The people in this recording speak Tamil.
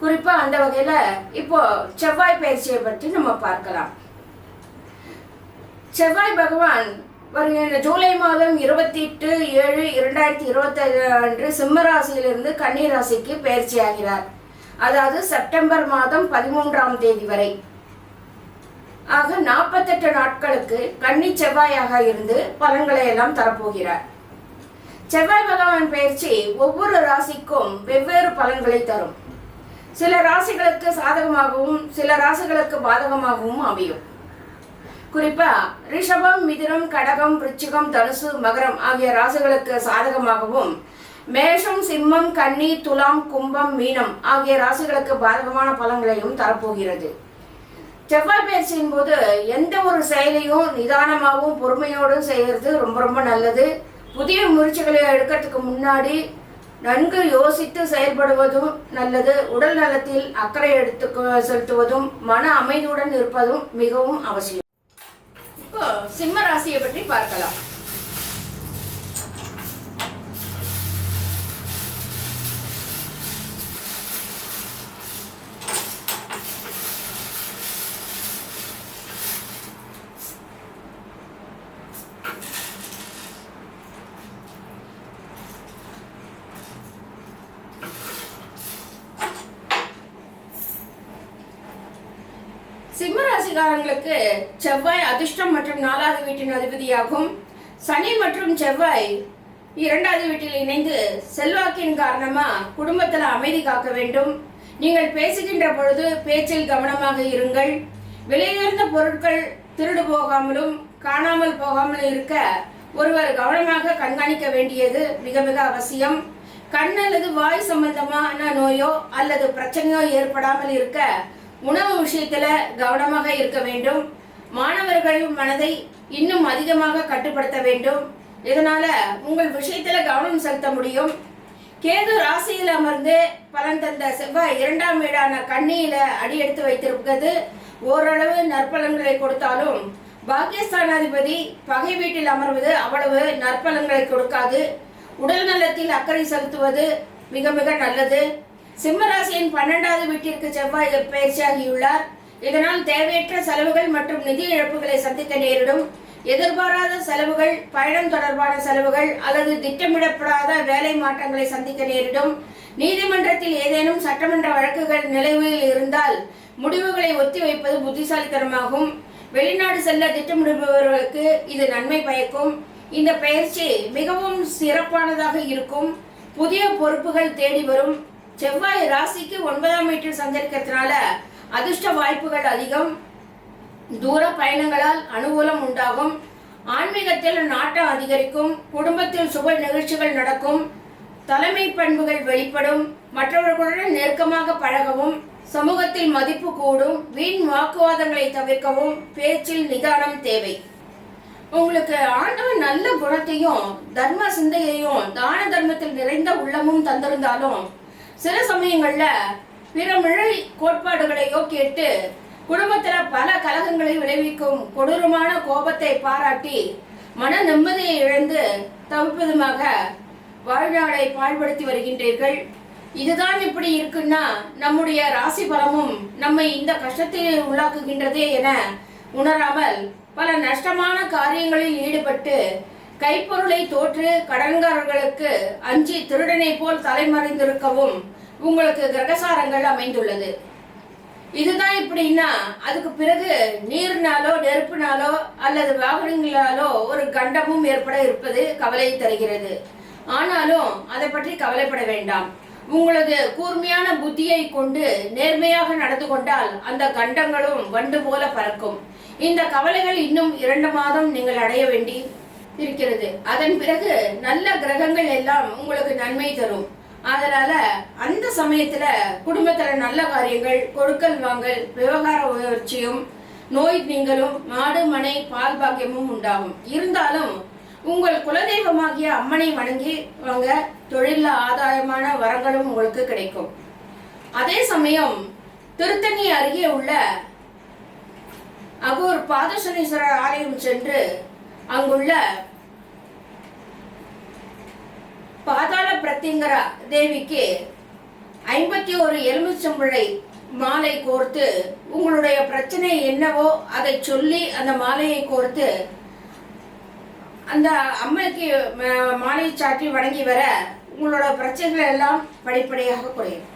குறிப்பா அந்த வகையில இப்போ செவ்வாய் பயிற்சியை பற்றி நம்ம பார்க்கலாம். செவ்வாய் பகவான் வருகின்ற ஜூலை மாதம் இருபத்தி எட்டு ஏழு இரண்டாயிரத்தி இருபத்தி அன்று சிம்ம ராசியிலிருந்து கன்னி ராசிக்கு பயிற்சி ஆகிறார். அதாவது செப்டம்பர் மாதம் பதிமூன்றாம் தேதி வரை. ஆக நாற்பத்தெட்டு நாட்களுக்கு கன்னி செவ்வாயாக இருந்து பலன்களை எல்லாம் தரப்போகிறார். செவ்வாய் பகவான் பயிற்சி ஒவ்வொரு ராசிக்கும் வெவ்வேறு பலன்களை தரும். சில ராசிகளுக்கு சாதகமாகவும் சில ராசிகளுக்கு பாதகமாகவும் அமையும். குறிப்பா ரிஷபம் மிதுனம் கடகம் விருச்சிகம் தனுசு மகரம் ஆகிய ராசிகளுக்கு சாதகமாகவும் மேஷம் சிம்மம் கன்னி துலாம் கும்பம் மீனம் ஆகிய ராசிகளுக்கு பாதகமான பலன்களையும் தரப்போகிறது. செவ்வாய் பயிற்சியின் போது எந்த ஒரு செயலையும் நிதானமாகவும் பொறுமையோடும் செய்கிறது ரொம்ப ரொம்ப நல்லது. புதிய முயற்சிகளை எடுக்கிறதுக்கு முன்னாடி நன்கு யோசித்து செயல்படுவதும் நல்லது. உடல் நலத்தில் அக்கறை எடுத்து செலுத்துவதும் மன அமைதியுடன் இருப்பதும் மிகவும் அவசியம். இப்போ சிம்ம ராசியை பற்றி பார்க்கலாம். ராசிகாரங்களுக்கு செவ்வாய் அதிர்ஷ்டம் மற்றும் நாலாவது வீட்டின் அதிபதியாகும். சனி மற்றும் செவ்வாய் இரண்டாவது வீட்டில் இணைந்து செல்வாக்கின் காரணமா குடும்பத்தில் அமைதி காக்க வேண்டும். நீங்கள் பேசுகின்ற பொழுது பேச்சில் கவனமாக இருங்கள். விலையுயர்ந்த பொருட்கள் திருடு போகாமலும் காணாமல் போகாமல் இருக்க ஒருவர் கவனமாக கண்காணிக்க வேண்டியது மிக மிக அவசியம். கண் அல்லது வாய் சம்பந்தமான நோயோ அல்லது பிரச்சனையோ ஏற்படாமல் இருக்க உணவு விஷயத்துல கவனமாக இருக்க வேண்டும். மாணவர்கள் மனதை இன்னும் அதிகமாக கட்டுப்படுத்த வேண்டும். இதனால உங்கள் விஷயத்துல கவனம் செலுத்த முடியும். கேது ராசியில் அமர்ந்து பலன் தந்த செவ்வாய் இரண்டாம் வீடான கண்ணியில அடி எடுத்து வைத்திருப்பது ஓரளவு நற்பலன்களை கொடுத்தாலும் பாகிஸ்தானாதிபதி பகை வீட்டில் அமர்வது அவ்வளவு நற்பலன்களை கொடுக்காது. உடல் நலத்தில் அக்கறை செலுத்துவது மிக மிக நல்லது. சிம்மராசியின் பன்னெண்டாவது வீட்டிற்கு செவ்வாய் பயிற்சியாகியுள்ளார். இதனால் தேவையற்ற செலவுகள் மற்றும் நிதி இழப்புகளை சந்திக்க நேரிடும். எதிர்பாராத செலவுகள் பயணம் தொடர்பான செலவுகள் அல்லது திட்டமிடப்படாத வேலை மாற்றங்களை சந்திக்க நேரிடும். நீதிமன்றத்தில் ஏதேனும் சட்டமன்ற வழக்குகள் நிலைமையில் இருந்தால் முடிவுகளை ஒத்திவைப்பது புத்திசாலித்தனமாகும். வெளிநாடு செல்ல திட்டமிடுபவர்களுக்கு இது நன்மை பயக்கும். இந்த பயிற்சி மிகவும் சிறப்பானதாக இருக்கும். புதிய பொறுப்புகள் தேடி வரும். செவ்வாய் ராசிக்கு ஒன்பதாம் வீட்டில் சஞ்சரிக்கிறதுனால அதிர்ஷ்ட வாய்ப்புகள் அதிகம். தூர பயணங்களால் அனுகூலம் உண்டாகும். ஆன்மீகத்தில் நாட்டம் அதிகரிக்கும். குடும்பத்தில் சுப நிகழ்ச்சிகள் நடக்கும். தலைமை பண்புகள் வெளிப்படும். மற்றவர்களுடன் நெருக்கமாக பழகவும். சமூகத்தில் மதிப்பு கூடும். வீண் வாக்குவாதங்களை தவிர்க்கவும். பேச்சில் நிதானம் தேவை. உங்களுக்கு ஆண்டவன் நல்ல குணத்தையும் தர்ம சிந்தையையும் தான தர்மத்தில் நிறைந்த உள்ளமும் தந்திருந்தாலும் சில சமயங்கள்ல பிறமிழை கோட்பாடுகளையோ கேட்டு குடும்பத்துல பல கலகங்களை விளைவிக்கும் கொடூரமான கோபத்தை பாராட்டி மன நிம்மதியை இழந்து தவிப்பதுமாக வாழ்நாளை பாழ்படுத்தி வருகின்றீர்கள். இதுதான் இப்படி இருக்குன்னா நம்முடைய ராசி பலமும் நம்மை இந்த கஷ்டத்தில் உள்ளாக்குகின்றதே என உணராமல் பல நஷ்டமான காரியங்களில் ஈடுபட்டு கைப்பொருளை தோற்று கடன்காரர்களுக்கு அஞ்சி திருடனை போல் தலைமறைந்திருக்கவும் உங்களுக்கு கிரகசாரங்கள் அமைந்துள்ளது. இதுதான் இப்படின்னா அதுக்கு பிறகு நீர்னாலோ நெருப்புனாலோ அல்லது வாகனங்களாலோ ஒரு கண்டமும் ஏற்பட இருப்பது கவலை தருகிறது. ஆனாலும் அதை பற்றி கவலைப்பட வேண்டாம். உங்களது கூர்மையான புத்தியை கொண்டு நேர்மையாக நடந்து கொண்டால் அந்த கண்டங்களும் வண்டு போல பறக்கும். இந்த கவலைகள் இன்னும் இரண்டு மாதம் நீங்கள் அடைய வேண்டி இருக்கிறது. அதன் பிறகு நல்ல கிரகங்கள் எல்லாம் உங்களுக்கு நன்மை தரும். அதனால அந்த சமயத்துல குடும்பத்துல நல்ல காரியங்கள் கொடுக்கல் வாங்கல் விவகார உயர்ச்சியும் நோய் நீங்களும் மாடு மனை பால் பாக்கியமும் உண்டாகும். இருந்தாலும் உங்கள் குலதெய்வமாகிய அம்மனை வணங்கி வாங்க தொழில ஆதாயமான வரங்களும் உங்களுக்கு கிடைக்கும். அதே சமயம் திருத்தணி அருகே உள்ள அகூர் பாதசனீஸ்வரர் ஆலயம் சென்று அங்குள்ள பாதாள பிரத்திங்கரா தேவிக்கு ஐம்பத்தி ஒரு எலுமிச்சம்பழை மாலை கோர்த்து உங்களுடைய பிரச்சனை என்னவோ அதை சொல்லி அந்த மாலையை கோர்த்து அந்த அம்மைக்கு மாலை சாற்றி வணங்கி வர உங்களோட பிரச்சனைகள் எல்லாம் படிப்படியாக குறையும்.